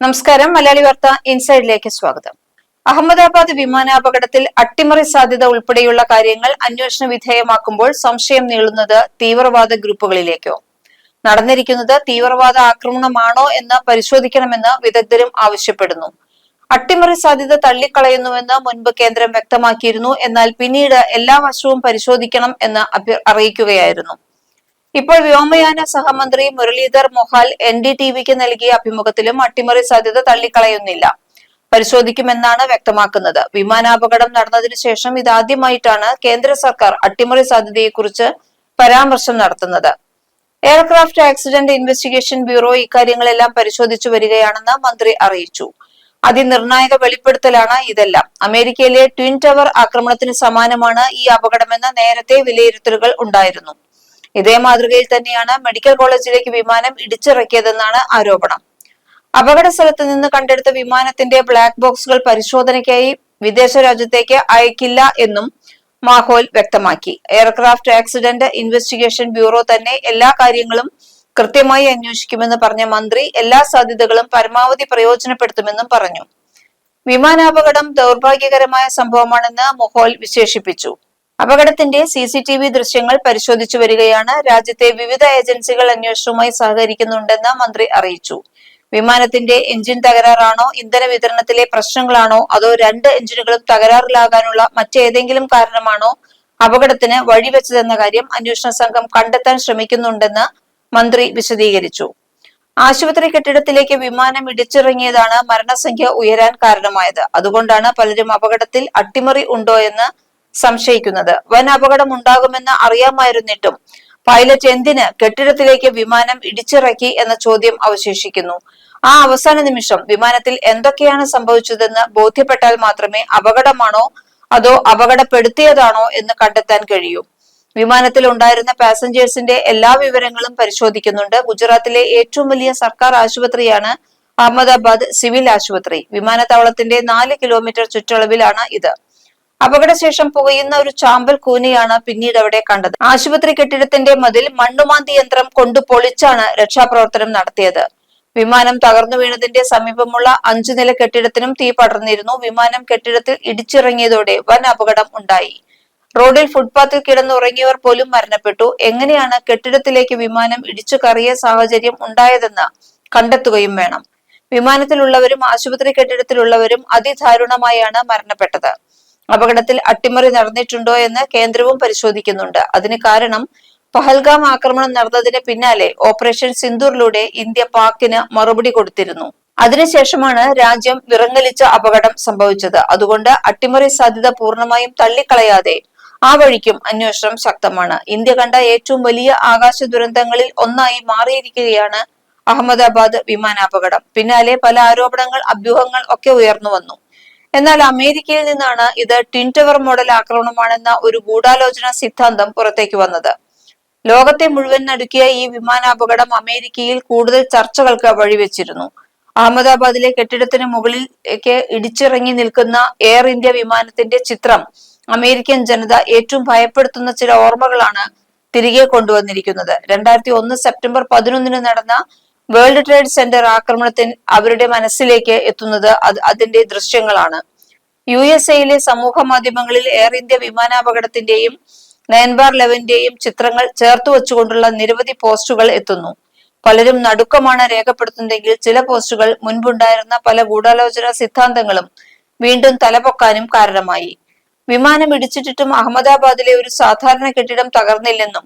നമസ്കാരം. മലയാളി വാർത്ത ഇൻസൈഡിലേക്ക് സ്വാഗതം. അഹമ്മദാബാദ് വിമാനാപകടത്തിൽ അട്ടിമറി സാധ്യത ഉൾപ്പെടെയുള്ള കാര്യങ്ങൾ അന്വേഷണ വിധേയമാക്കുമ്പോൾ സംശയം നീളുന്നത് തീവ്രവാദ ഗ്രൂപ്പുകളിലേക്കോ? നടന്നിരിക്കുന്നത് തീവ്രവാദ ആക്രമണമാണോ എന്ന് പരിശോധിക്കണമെന്ന് വിദഗ്ധരും ആവശ്യപ്പെടുന്നു. അട്ടിമറി സാധ്യത തള്ളിക്കളയുന്നുവെന്ന് മുൻപ് കേന്ദ്രം വ്യക്തമാക്കിയിരുന്നു. എന്നാൽ പിന്നീട് എല്ലാ വശവും പരിശോധിക്കണം എന്ന് അറിയിക്കുകയായിരുന്നു. ഇപ്പോൾ വ്യോമയാന സഹമന്ത്രി Muralidhar Mohol N D T V നൽകിയ അഭിമുഖത്തിലും അട്ടിമറി സാധ്യത തള്ളിക്കളയുന്നില്ല. പരിശോധിക്കുമെന്നാണ് വ്യക്തമാക്കുന്നത്. വിമാനാപകടം നടന്നതിനു ശേഷം ഇതാദ്യമായിട്ടാണ് കേന്ദ്ര സർക്കാർ അട്ടിമറി സാധ്യതയെക്കുറിച്ച് പരാമർശം നടത്തുന്നത്. എയർക്രാഫ്റ്റ് ആക്സിഡന്റ് ഇൻവെസ്റ്റിഗേഷൻ ബ്യൂറോ ഇക്കാര്യങ്ങളെല്ലാം പരിശോധിച്ചു വരികയാണെന്ന് മന്ത്രി അറിയിച്ചു. അതിനിർണായക വെളിപ്പെടുത്തലാണ് ഇതെല്ലാം. അമേരിക്കയിലെ ട്വിൻ ടവർ ആക്രമണത്തിന് സമാനമാണ് ഈ അപകടമെന്ന് നേരത്തെ വിലയിരുത്തലുകൾ ഉണ്ടായിരുന്നു. ഇതേ മാതൃകയിൽ തന്നെയാണ് മെഡിക്കൽ കോളേജിലേക്ക് വിമാനം ഇടിച്ചിറക്കിയതെന്നാണ് ആരോപണം. അപകട സ്ഥലത്ത് നിന്ന് കണ്ടെടുത്ത വിമാനത്തിന്റെ ബ്ലാക്ക് ബോക്സുകൾ പരിശോധനയ്ക്കായി വിദേശ രാജ്യത്തേക്ക് അയക്കില്ല എന്നും മാഹോൽ വ്യക്തമാക്കി. എയർക്രാഫ്റ്റ് ആക്സിഡന്റ് ഇൻവെസ്റ്റിഗേഷൻ ബ്യൂറോ തന്നെ എല്ലാ കാര്യങ്ങളും കൃത്യമായി അന്വേഷിക്കുമെന്ന് പറഞ്ഞ മന്ത്രി എല്ലാ സാധ്യതകളും പരമാവധി പ്രയോജനപ്പെടുത്തുമെന്നും പറഞ്ഞു. വിമാനാപകടം ദൗർഭാഗ്യകരമായ സംഭവമാണെന്ന് മൊഹോൽ വിശേഷിപ്പിച്ചു. അപകടത്തിന്റെ സി സി ടി വി ദൃശ്യങ്ങൾ പരിശോധിച്ചു വരികയാണ്. രാജ്യത്തെ വിവിധ ഏജൻസികൾ അന്വേഷണവുമായി സഹകരിക്കുന്നുണ്ടെന്ന് മന്ത്രി അറിയിച്ചു. വിമാനത്തിന്റെ എഞ്ചിൻ തകരാറാണോ? ഇന്ധന വിതരണത്തിലെ പ്രശ്നങ്ങളാണോ? അതോ രണ്ട് എഞ്ചിനുകളും തകരാറിലാകാനുള്ള മറ്റേതെങ്കിലും കാരണമാണോ അപകടത്തിന് വഴിവെച്ചതെന്ന കാര്യം അന്വേഷണ സംഘം കണ്ടെത്താൻ ശ്രമിക്കുന്നുണ്ടെന്ന് മന്ത്രി വിശദീകരിച്ചു. ആശുപത്രി കെട്ടിടത്തിലേക്ക് വിമാനം ഇടിച്ചിറങ്ങിയതാണ് മരണസംഖ്യ ഉയരാൻ കാരണമായത്. അതുകൊണ്ടാണ് പലരും അപകടത്തിൽ അട്ടിമറി ഉണ്ടോ എന്ന് സംശയിക്കുന്നത്. വൻ അപകടം ഉണ്ടാകുമെന്ന് അറിയാമായിരുന്നിട്ടും പൈലറ്റ് എന്തിന് കെട്ടിടത്തിലേക്ക് വിമാനം ഇടിച്ചിറക്കി എന്ന ചോദ്യം അവശേഷിക്കുന്നു. ആ അവസാന നിമിഷം വിമാനത്തിൽ എന്തൊക്കെയാണ് സംഭവിച്ചതെന്ന് ബോധ്യപ്പെട്ടാൽ മാത്രമേ അപകടമാണോ അതോ അപകടപ്പെടുത്തിയതാണോ എന്ന് കണ്ടെത്താൻ കഴിയൂ. വിമാനത്തിൽ ഉണ്ടായിരുന്ന പാസഞ്ചേഴ്സിന്റെ എല്ലാ വിവരങ്ങളും പരിശോധിക്കുന്നുണ്ട്. ഗുജറാത്തിലെ ഏറ്റവും വലിയ സർക്കാർ ആശുപത്രിയാണ് അഹമ്മദാബാദ് സിവിൽ ആശുപത്രി. വിമാനത്താവളത്തിന്റെ നാല് കിലോമീറ്റർ ചുറ്റളവിലാണ് ഇത്. അപകടശേഷം പുകയുന്ന ഒരു ചാമ്പൽ കൂനയാണ് പിന്നീട് അവിടെ കണ്ടത്. ആശുപത്രി കെട്ടിടത്തിന്റെ മതിൽ മണ്ണുമാന്തി യന്ത്രം കൊണ്ടു പൊളിച്ചാണ് രക്ഷാപ്രവർത്തനം നടത്തിയത്. വിമാനം തകർന്നു വീണതിന്റെ സമീപമുള്ള അഞ്ചു നില കെട്ടിടത്തിനും തീ പടർന്നിരുന്നു. വിമാനം കെട്ടിടത്തിൽ ഇടിച്ചിറങ്ങിയതോടെ വൻ അപകടം ഉണ്ടായി. റോഡിൽ ഫുട്പാത്തിൽ കിടന്നുറങ്ങിയവർ പോലും മരണപ്പെട്ടു. എങ്ങനെയാണ് കെട്ടിടത്തിലേക്ക് വിമാനം ഇടിച്ചു കയറിയ സാഹചര്യം ഉണ്ടായതെന്ന് കണ്ടെത്തുകയും വേണം. വിമാനത്തിലുള്ളവരും ആശുപത്രി കെട്ടിടത്തിലുള്ളവരും അതിദാരുണമായാണ് മരണപ്പെട്ടത്. അപകടത്തിൽ അട്ടിമറി നടന്നിട്ടുണ്ടോ എന്ന് കേന്ദ്രവും പരിശോധിക്കുന്നുണ്ട്. അതിന് കാരണം പഹൽഗാം ആക്രമണം നടന്നതിന് പിന്നാലെ ഓപ്പറേഷൻ സിന്ദൂറിലൂടെ ഇന്ത്യ പാക്കിന് മറുപടി കൊടുത്തിരുന്നു. അതിനുശേഷമാണ് രാജ്യം വിറങ്ങലിച്ച അപകടം സംഭവിച്ചത്. അതുകൊണ്ട് അട്ടിമറി സാധ്യത പൂർണമായും തള്ളിക്കളയാതെ ആ വഴിക്കും അന്വേഷണം ശക്തമാണ്. ഇന്ത്യ കണ്ട ഏറ്റവും വലിയ ആകാശ ദുരന്തങ്ങളിൽ ഒന്നായി മാറിയിരിക്കുകയാണ് അഹമ്മദാബാദ് വിമാനാപകടം. പിന്നാലെ പല ആരോപണങ്ങൾ അഭ്യൂഹങ്ങൾ ഒക്കെ ഉയർന്നു വന്നു. എന്നാൽ അമേരിക്കയിൽ നിന്നാണ് ഇത് ട്വിൻ ടവർ മോഡൽ ആക്രമണമാണെന്ന ഒരു ഗൂഢാലോചന സിദ്ധാന്തം പുറത്തേക്ക് വന്നത്. ലോകത്തെ മുഴുവൻ നടുക്കിയ ഈ വിമാനാപകടം അമേരിക്കയിൽ കൂടുതൽ ചർച്ചകൾക്ക് വഴിവെച്ചിരുന്നു. അഹമ്മദാബാദിലെ കെട്ടിടത്തിന് മുകളിലേക്ക് ഇടിച്ചിറങ്ങി നിൽക്കുന്ന എയർ ഇന്ത്യ വിമാനത്തിന്റെ ചിത്രം അമേരിക്കൻ ജനത ഏറ്റവും ഭയപ്പെടുത്തുന്ന ചില ഓർമ്മകളാണ് തിരികെ കൊണ്ടുവന്നിരിക്കുന്നത്. രണ്ടായിരത്തി ഒന്ന് സെപ്റ്റംബർ പതിനൊന്നിന് നടന്ന വേൾഡ് ട്രേഡ് സെന്റർ ആക്രമണത്തിൽ അവരുടെ മനസ്സിലേക്ക് എത്തുന്നത് അതിന്റെ ദൃശ്യങ്ങളാണ്. യു എസ് എയിലെ സമൂഹ മാധ്യമങ്ങളിൽ എയർ ഇന്ത്യ വിമാനാപകടത്തിന്റെയും നയൻബാർ ലെവന്റെയും ചിത്രങ്ങൾ ചേർത്ത് വെച്ചുകൊണ്ടുള്ള നിരവധി പോസ്റ്റുകൾ എത്തുന്നു. പലരും നടുക്കമാണ് രേഖപ്പെടുത്തുന്നതെങ്കിൽ ചില പോസ്റ്റുകൾ മുൻപുണ്ടായിരുന്ന പല ഗൂഢാലോചന സിദ്ധാന്തങ്ങളും വീണ്ടും തലപൊക്കാനും കാരണമായി. വിമാനം ഇടിച്ചിട്ടിട്ടും അഹമ്മദാബാദിലെ ഒരു സാധാരണ കെട്ടിടം തകർന്നില്ലെന്നും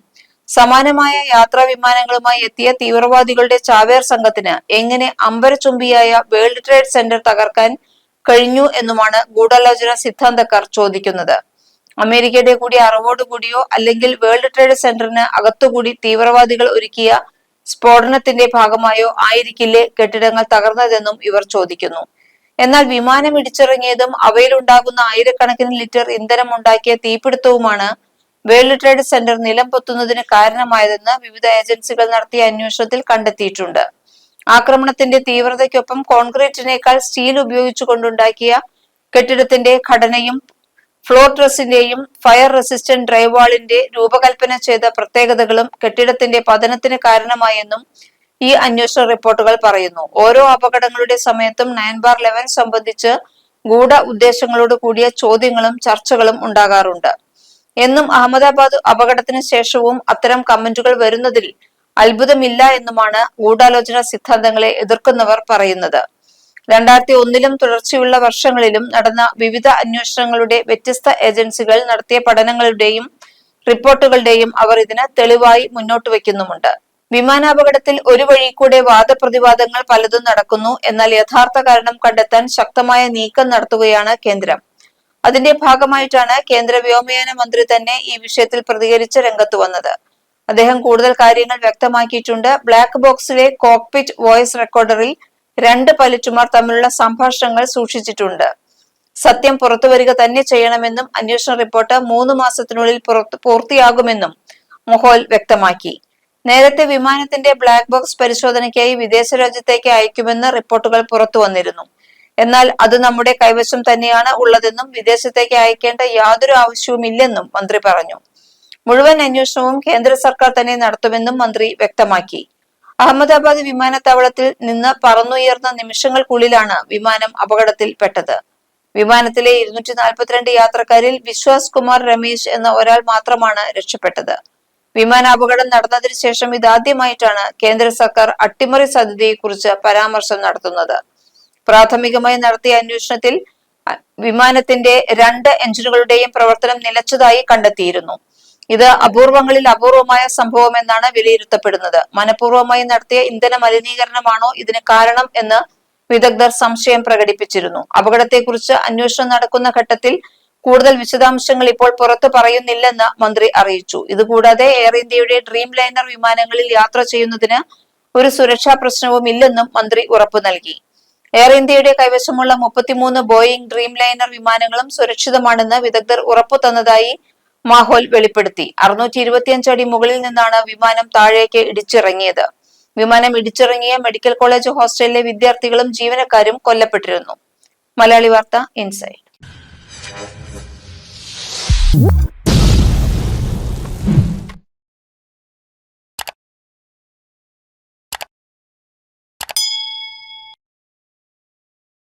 സമാനമായ യാത്രാ വിമാനങ്ങളുമായി എത്തിയ തീവ്രവാദികളുടെ ചാവേർ സംഘത്തിന് എങ്ങനെ അമ്പരചുംബിയായ വേൾഡ് ട്രേഡ് സെന്റർ തകർക്കാൻ കഴിഞ്ഞു എന്നുമാണ് ഗൂഢാലോചന സിദ്ധാന്തക്കാർ ചോദിക്കുന്നത്. അമേരിക്കയുടെ കൂടി അറിവോടുകൂടിയോ അല്ലെങ്കിൽ വേൾഡ് ട്രേഡ് സെന്ററിന് അകത്തുകൂടി തീവ്രവാദികൾ ഒരുക്കിയ സ്ഫോടനത്തിന്റെ ഭാഗമായോ ആയിരിക്കില്ലേ കെട്ടിടങ്ങൾ തകർന്നതെന്നും ഇവർ ചോദിക്കുന്നു. എന്നാൽ വിമാനം ഇടിച്ചിറങ്ങിയതും അവയിലുണ്ടാകുന്ന ആയിരക്കണക്കിന് ലിറ്റർ ഇന്ധനം ഉണ്ടാക്കിയ തീപിടുത്തവുമാണ് വേൾഡ് ട്രേഡ് സെന്റർ നിലം പൊത്തുന്നതിന് കാരണമായതെന്ന് വിവിധ ഏജൻസികൾ നടത്തിയ അന്വേഷണത്തിൽ കണ്ടെത്തിയിട്ടുണ്ട്. ആക്രമണത്തിന്റെ തീവ്രതയ്ക്കൊപ്പം കോൺക്രീറ്റിനേക്കാൾ സ്റ്റീൽ ഉപയോഗിച്ചുകൊണ്ടുണ്ടാക്കിയ കെട്ടിടത്തിന്റെ ഘടനയും ഫ്ലോർ ട്രസിന്റെയും ഫയർ റെസിസ്റ്റന്റ് ഡ്രൈവാളിന്റെ രൂപകൽപ്പന ചെയ്ത പ്രത്യേകതകളും കെട്ടിടത്തിന്റെ പതനത്തിന് കാരണമായെന്നും ഈ അന്വേഷണ റിപ്പോർട്ടുകൾ പറയുന്നു. ഓരോ അപകടങ്ങളുടെ സമയത്തും നയൻ ബാർ ലെവൻ സംബന്ധിച്ച് ഗൂഢ ഉദ്ദേശങ്ങളോട് കൂടിയ ചോദ്യങ്ങളും ചർച്ചകളും ഉണ്ടാകാറുണ്ട്. എന്നും അഹമ്മദാബാദ് അപകടത്തിന് ശേഷവും അത്തരം കമന്റുകൾ വരുന്നതിൽ അത്ഭുതമില്ല എന്നുമാണ് ഗൂഢാലോചന സിദ്ധാന്തങ്ങളെ എതിർക്കുന്നവർ പറയുന്നത്. രണ്ടായിരത്തി ഒന്നിലും തുടർച്ചയുള്ള വർഷങ്ങളിലും നടന്ന വിവിധ അന്വേഷണങ്ങളുടെ വ്യത്യസ്ത ഏജൻസികൾ നടത്തിയ പഠനങ്ങളുടെയും റിപ്പോർട്ടുകളുടെയും അവർ ഇതിന് തെളിവായി മുന്നോട്ട് വയ്ക്കുന്നുമുണ്ട്. വിമാനാപകടത്തിൽ ഒരു വഴി കൂടെ വാദപ്രതിവാദങ്ങൾ പലതും നടക്കുന്നു എന്നാൽ യഥാർത്ഥ കാരണം കണ്ടെത്താൻ ശക്തമായ നീക്കം നടത്തുകയാണ് കേന്ദ്രം. അതിന്റെ ഭാഗമായിട്ടാണ് കേന്ദ്ര വ്യോമയാന മന്ത്രി തന്നെ ഈ വിഷയത്തിൽ പ്രതികരിച്ച് രംഗത്ത് വന്നത്. അദ്ദേഹം കൂടുതൽ കാര്യങ്ങൾ വ്യക്തമാക്കിയിട്ടുണ്ട്. ബ്ലാക്ക് ബോക്സിലെ കോക്പിറ്റ് വോയിസ് റെക്കോർഡറിൽ രണ്ട് പൈലറ്റുമാർ തമ്മിലുള്ള സംഭാഷണങ്ങൾ സൂക്ഷിച്ചിട്ടുണ്ട്. സത്യം പുറത്തുവരിക തന്നെ ചെയ്യണമെന്നും അന്വേഷണ റിപ്പോർട്ട് മൂന്ന് മാസത്തിനുള്ളിൽ പുറത്ത് പൂർത്തിയാകുമെന്നും മൊഹോൽ വ്യക്തമാക്കി. നേരത്തെ വിമാനത്തിന്റെ ബ്ലാക്ക് ബോക്സ് പരിശോധനയ്ക്കായി വിദേശ രാജ്യത്തേക്ക് അയക്കുമെന്ന് റിപ്പോർട്ടുകൾ പുറത്തു വന്നിരുന്നു. എന്നാൽ അത് നമ്മുടെ കൈവശം തന്നെയാണ് ഉള്ളതെന്നും വിദേശത്തേക്ക് അയക്കേണ്ട യാതൊരു ആവശ്യവുമില്ലെന്നും മന്ത്രി പറഞ്ഞു. മുഴുവൻ അന്വേഷണവും കേന്ദ്ര സർക്കാർ തന്നെ നടത്തുമെന്നും മന്ത്രി വ്യക്തമാക്കി. അഹമ്മദാബാദ് വിമാനത്താവളത്തിൽ നിന്ന് പറന്നുയർന്ന നിമിഷങ്ങൾക്കുള്ളിലാണ് വിമാനം അപകടത്തിൽപ്പെട്ടത്. വിമാനത്തിലെ ഇരുന്നൂറ്റി നാൽപ്പത്തിരണ്ട് യാത്രക്കാരിൽ വിശ്വാസ് കുമാർ രമേശ് എന്ന ഒരാൾ മാത്രമാണ് രക്ഷപ്പെട്ടത്. വിമാനാപകടം നടന്നതിനു ശേഷം ഇതാദ്യമായിട്ടാണ് കേന്ദ്ര സർക്കാർ അട്ടിമറി സാധ്യതയെക്കുറിച്ച് പരാമർശം നടത്തുന്നത്. പ്രാഥമികമായി നടത്തിയ അന്വേഷണത്തിൽ വിമാനത്തിന്റെ രണ്ട് എഞ്ചിനുകളുടെയും പ്രവർത്തനം നിലച്ചതായി കണ്ടെത്തിയിരുന്നു. ഇത് അപൂർവങ്ങളിൽ അപൂർവമായ സംഭവം എന്നാണ് വിലയിരുത്തപ്പെടുന്നത്. മനഃപൂർവമായി നടത്തിയ ഇന്ധന മലിനീകരണമാണോ ഇതിന് കാരണം എന്ന് വിദഗ്ധർ സംശയം പ്രകടിപ്പിച്ചിരുന്നു. അപകടത്തെക്കുറിച്ച് അന്വേഷണം നടക്കുന്ന ഘട്ടത്തിൽ കൂടുതൽ വിശദാംശങ്ങൾ ഇപ്പോൾ പുറത്തു പറയുന്നില്ലെന്ന് മന്ത്രി അറിയിച്ചു. ഇതുകൂടാതെ എയർ ഇന്ത്യയുടെ ഡ്രീം ലൈനർ വിമാനങ്ങളിൽ യാത്ര ചെയ്യുന്നതിന് ഒരു സുരക്ഷാ പ്രശ്നവും ഇല്ലെന്നും മന്ത്രി ഉറപ്പു നൽകി. എയർ ഇന്ത്യയുടെ കൈവശമുള്ള മുപ്പത്തിമൂന്ന് ബോയിംഗ് ഡ്രീം ലൈനർ വിമാനങ്ങളും സുരക്ഷിതമാണെന്ന് വിദഗ്ധർ ഉറപ്പു തന്നതായി മാഹോൽ വെളിപ്പെടുത്തി. അറുന്നൂറ്റി ഇരുപത്തിയഞ്ച് അടി മുകളിൽ നിന്നാണ് വിമാനം താഴേക്ക് ഇടിച്ചിറങ്ങിയത്. വിമാനം ഇടിച്ചിറങ്ങിയ മെഡിക്കൽ കോളേജ് ഹോസ്റ്റലിലെ വിദ്യാർത്ഥികളും ജീവനക്കാരും കൊല്ലപ്പെട്ടിരുന്നു. മലയാളി വാർത്ത ഇൻസൈഡ്.